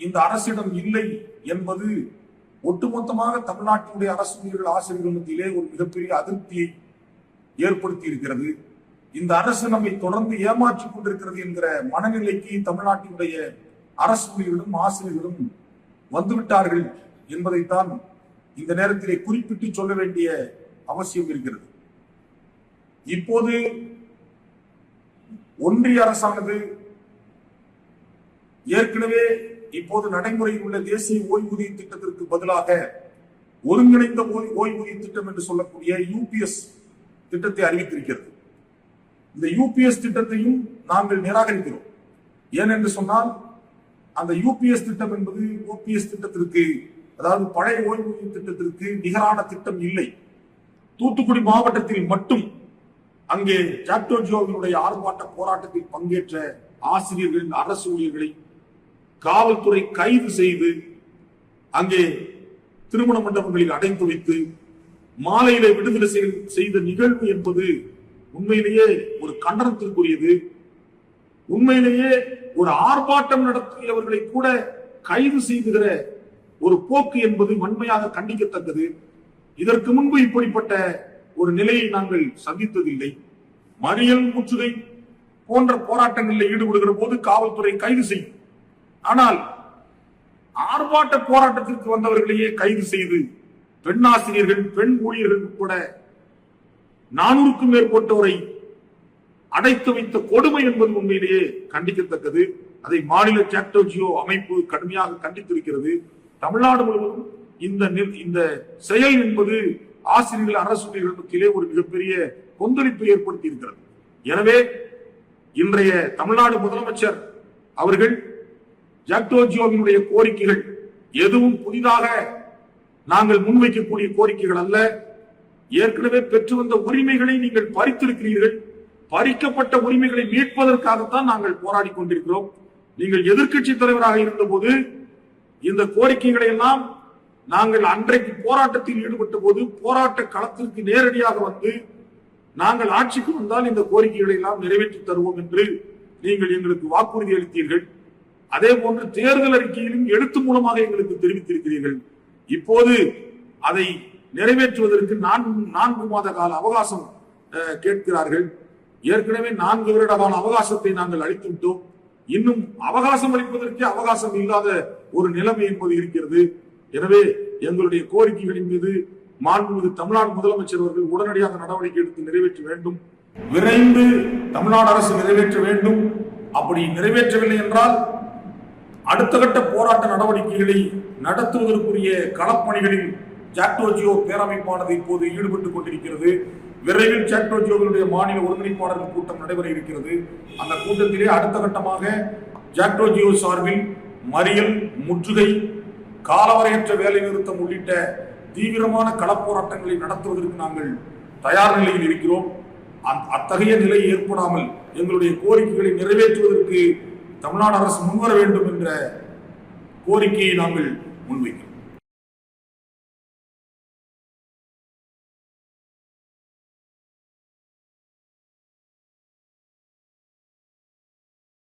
இந்த அரசிடம் இல்லை என்பது ஒட்டுமொத்தமாக தமிழ்நாட்டினுடைய அரசு ஊழியர்கள் ஆசிரியர்கள் மத்தியிலே ஒரு மிகப்பெரிய அதிருப்தியை ஏற்படுத்தி இருக்கிறது இந்த அரசு நம்மை தொடர்ந்து ஏமாற்றிக் கொண்டிருக்கிறது என்கிற மனநிலைக்கு தமிழ்நாட்டினுடைய அரசு ஊழியர்களும் ஆசிரியர்களும் வந்துவிட்டார்கள் என்பதைத்தான் இந்த நேரத்திலே குறிப்பிட்டு சொல்ல வேண்டிய அவசியம் இருக்கிறது. இப்போது ஒன்றிய அரசானது ஏற்கனவே இப்போது நடைமுறையில் உள்ள தேசிய ஓய்வூதிய திட்டத்திற்கு பதிலாக ஒருங்கிணைந்த ஓய்வூதிய திட்டம் என்று சொல்லக்கூடிய யூபிஎஸ் திட்டத்தை அறிவித்திருக்கிறது. இந்த யூபிஎஸ் திட்டத்தையும் நாங்கள் நிராகரிக்கிறோம். ஏனென்று சொன்னால் அந்த யூபிஎஸ் திட்டம் என்பது ஓபிஎஸ் திட்டத்திற்கு அதாவது பழைய ஓய்வூதிய திட்டத்திற்கு நிகரான திட்டம் இல்லை. தூத்துக்குடி மாவட்டத்தில் மட்டும் அங்கே ஜாக்டோஜியோவினுடைய ஆர்ப்பாட்ட போராட்டத்தில் பங்கேற்ற ஆசிரியர்களின் அரசு ஊழியர்களை காவல்துறை கைது செய்து அங்கே திருமண மண்டபங்களில் அடைந்து வைத்து மாலையில விடுதலை செய்த நிகழ்வு என்பது உண்மையிலேயே ஒரு கண்டனத்திற்குரியது. உண்மையிலேயே ஒரு ஆர்ப்பாட்டம் நடத்தியவர்களை கூட கைது செய்துகிற ஒரு போக்கு என்பது வன்மையாக கண்டிக்கத்தக்கது. இதற்கு முன்பு இப்படிப்பட்ட ஒரு நிலையை நாங்கள் சந்தித்ததில்லை. மறியல் முற்றுகை போன்ற போராட்டங்களில் ஈடுபடுகிற போது காவல்துறை கைது செய்யும். ஆனால் ஆர்ப்பாட்ட போராட்டத்திற்கு வந்தவர்களையே கைது செய்து பெண் ஆசிரியர்கள் பெண் ஊழியர்கள் கூட நானூறுக்கும் மேற்பட்டோரை அடைத்து வைத்த கொடுமை என்பது உண்மையிலேயே கண்டிக்கத்தக்கது. அதை மாநில சாக்டோஜியோ அமைப்பு கடுமையாக கண்டித்திருக்கிறது. தமிழ்நாடு முழுவதும் இந்த இந்த செயல் என்பது ஆசிரியர்கள் அரசு ஊழியர்கள் மத்தியிலே ஒரு மிகப்பெரிய கொந்தளிப்பை ஏற்படுத்தி இருக்கிறது எனவே இன்றைய தமிழ்நாடு முதலமைச்சர் அவர்கள் ஜாக்டோஜியோவினுடைய கோரிக்கைகள் எதுவும் புதிதாக நாங்கள் முன்வைக்கக்கூடிய கோரிக்கைகள் அல்ல. ஏற்கனவே பெற்று வந்த உரிமைகளை நீங்கள் பறித்திருக்கிறீர்கள். பறிக்கப்பட்ட உரிமைகளை மீட்பதற்காகத்தான் நாங்கள் போராடி கொண்டிருக்கிறோம். நீங்கள் எதிர்க்கட்சி தலைவராக இருந்தபோது இந்த கோரிக்கைகளை எல்லாம் நாங்கள் அன்றைக்கு போராட்டத்தில் ஈடுபட்ட போது போராட்ட களத்திற்கு நேரடியாக வந்து நாங்கள் ஆட்சிக்கு வந்தால் இந்த கோரிக்கைகளை எல்லாம் நிறைவேற்றி தருவோம் என்று நீங்கள் எங்களுக்கு வாக்குறுதி அளித்தீர்கள். அதே போன்று தேர்தல் அறிக்கையிலும் எழுத்து மூலமாக எங்களுக்கு தெரிவித்திருக்கிறீர்கள். இப்போது அதை நிறைவேற்றுவதற்கு நான்கு நான்கு மாத கால அவகாசம் கேட்கிறார்கள். ஏற்கனவே நான்கு வருட கால அவகாசத்தை நாங்கள் அளித்து விட்டோம் இன்னும் அவகாசம் அளிப்பதற்கே அவகாசம் இல்லாத ஒரு நிலைமை என்பது இருக்கிறது. எனவே எங்களுடைய கோரிக்கைகளின் மீது மாண்புமிகு தமிழ்நாடு முதலமைச்சர் அவர்கள் உடனடியாக நடவடிக்கை எடுத்து நிறைவேற்ற வேண்டும். விரைந்து தமிழ்நாடு அரசு நிறைவேற்ற வேண்டும். அப்படி நிறைவேற்றவில்லை என்றால் அடுத்த கட்ட போராட்ட நடவடிக்கைகளை நடத்துவதற்குரிய களப்பணிகளில் ஜாக்டோஜியோ பேரமைப்பானது இப்போது ஈடுபட்டுக் கொண்டிருக்கிறது. விரைவில் ஜாக்டோஜியோவினுடைய மாநில ஒருங்கிணைப்பாளர்கள் கூட்டம் நடைபெற இருக்கிறது. அந்த கூட்டத்திலே அடுத்த கட்டமாக ஜாக்டோஜியோ சார்பில் மறியல் முற்றுகை காலவரையற்ற வேலை நிறுத்தம் உள்ளிட்ட தீவிரமான களப்போராட்டங்களை நடத்துவதற்கு நாங்கள் தயார் நிலையில் இருக்கிறோம். அத்தகைய நிலை ஏற்படாமல் எங்களுடைய கோரிக்கைகளை நிறைவேற்றுவதற்கு தமிழ்நாடு அரசு முன்வர வேண்டும் என்ற கோரிக்கையை நாங்கள் முன்வைக்கிறோம்.